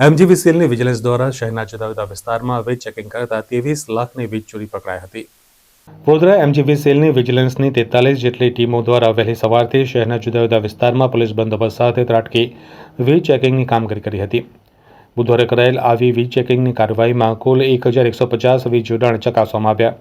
એમજીવીસીએલની vigilance દ્વારા શહેરના જુદા જુદા વિસ્તારમાં વીજ ચેકિંગ કરતા ત્રેવીસ લાખની વીજ ચોરી પકડાઈ હતી. વડોદરા એમજીવીસીએલની વિજિલન્સની તેતાલીસ જેટલી ટીમો દ્વારા વહેલી સવારથી શહેરના જુદા જુદા વિસ્તારમાં પોલીસ બંદોબસ્ત સાથે ત્રાટકી વીજ ચેકિંગની કામગીરી કરી હતી. બુધવારે કરાયેલ આવી વીજ ચેકિંગની કાર્યવાહીમાં કુલ એક હજાર એકસો પચાસ વીજ જોડાણ ચકાસવામાં આવ્યા.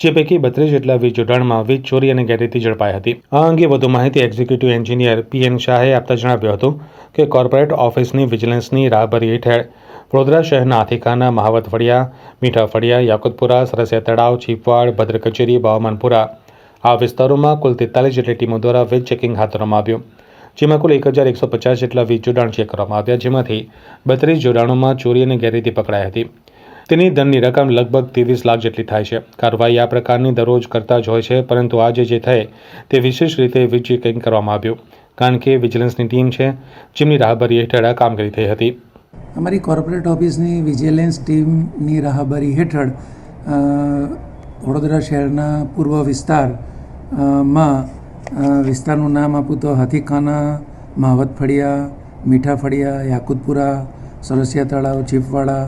જે પૈકી બત્રીસ જેટલા વીજ જોડાણમાં વીજ ચોરી અને ગેરરીતિ ઝડપાઈ હતી. આ અંગે વધુ માહિતી એક્ઝિક્યુટિવ એન્જિનિયર પીએન શાહે આપતા જણાવ્યું હતું કે કોર્પોરેટ ઓફિસની વિજિલન્સની રાહબરી હેઠળ વડોદરા શહેરના આથિકાના મહાવત ફળિયા મીઠા ફળિયા યાકુતપુરા, સરસિયા તળાવ, છીપવાડ ભદ્ર કચેરી બાવમાનપુરા આ વિસ્તારોમાં કુલ તેતાલીસ જેટલી ટીમો દ્વારા વીજ ચેકિંગ હાથ ધરવામાં આવ્યું. જેમાં કુલ એક હજાર એકસો પચાસ જેટલા વીજ જોડાણ ચેક કરવામાં આવ્યા, જેમાંથી બત્રીસ જોડાણોમાં ચોરી અને ગેરરીતિ પકડાઈ હતી. તેની દંડની રકમ લગભગ ત્રેવીસ લાખ જેટલી થાય છે. કાર્યવાહી આ પ્રકારની દરરોજ કરતા જ હોય છે, પરંતુ આજે જે થઈ તે વિશેષ રીતે વીજ કરવામાં આવ્યું. કારણ કે વિજિલન્સની ટીમ છે, જેમની રાહબરી હેઠળ આ કામગીરી થઈ હતી. અમારી કોર્પોરેટ ઓફિસની વિજિલન્સ ટીમની રાહબરી હેઠળ વડોદરા શહેરના પૂર્વ વિસ્તારમાં વિસ્તારનું નામ આપું તો હાથીખાના માવત ફળિયા મીઠા ફળિયા યાકુતપુરા, સરસિયા તળાવ, ચીપવાડા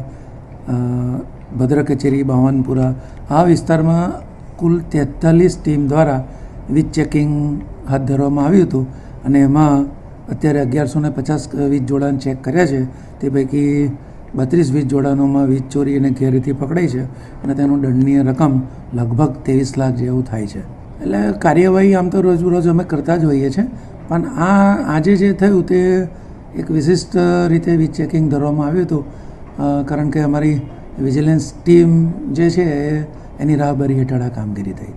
ભદ્ર કચેરી, બાવનપુરા, આ વિસ્તારમાં કુલ તેતાલીસ ટીમ દ્વારા વીજ ચેકિંગ હાથ ધરવામાં આવ્યું હતું અને એમાં અત્યારે અગિયારસો ને પચાસ વીજ જોડાણ ચેક કર્યા છે. તે પૈકી બત્રીસ વીજ જોડાણોમાં વીજ ચોરી અને ગેરરીતિ પકડાઈ છે અને તેનું દંડનીય રકમ લગભગ ત્રેવીસ લાખ જેવું થાય છે. એટલે કાર્યવાહી આમ તો રોજબરોજ અમે કરતા જ હોઈએ છીએ. પણ આ આજે જે થયું તે એક વિશિષ્ટ રીતે વીજ ચેકિંગ ધરવામાં આવ્યું હતું. કારણ કે અમારી વિજિલન્સ ટીમ જે છે એની રાહબરી હેઠળ આ કામગીરી થઈ.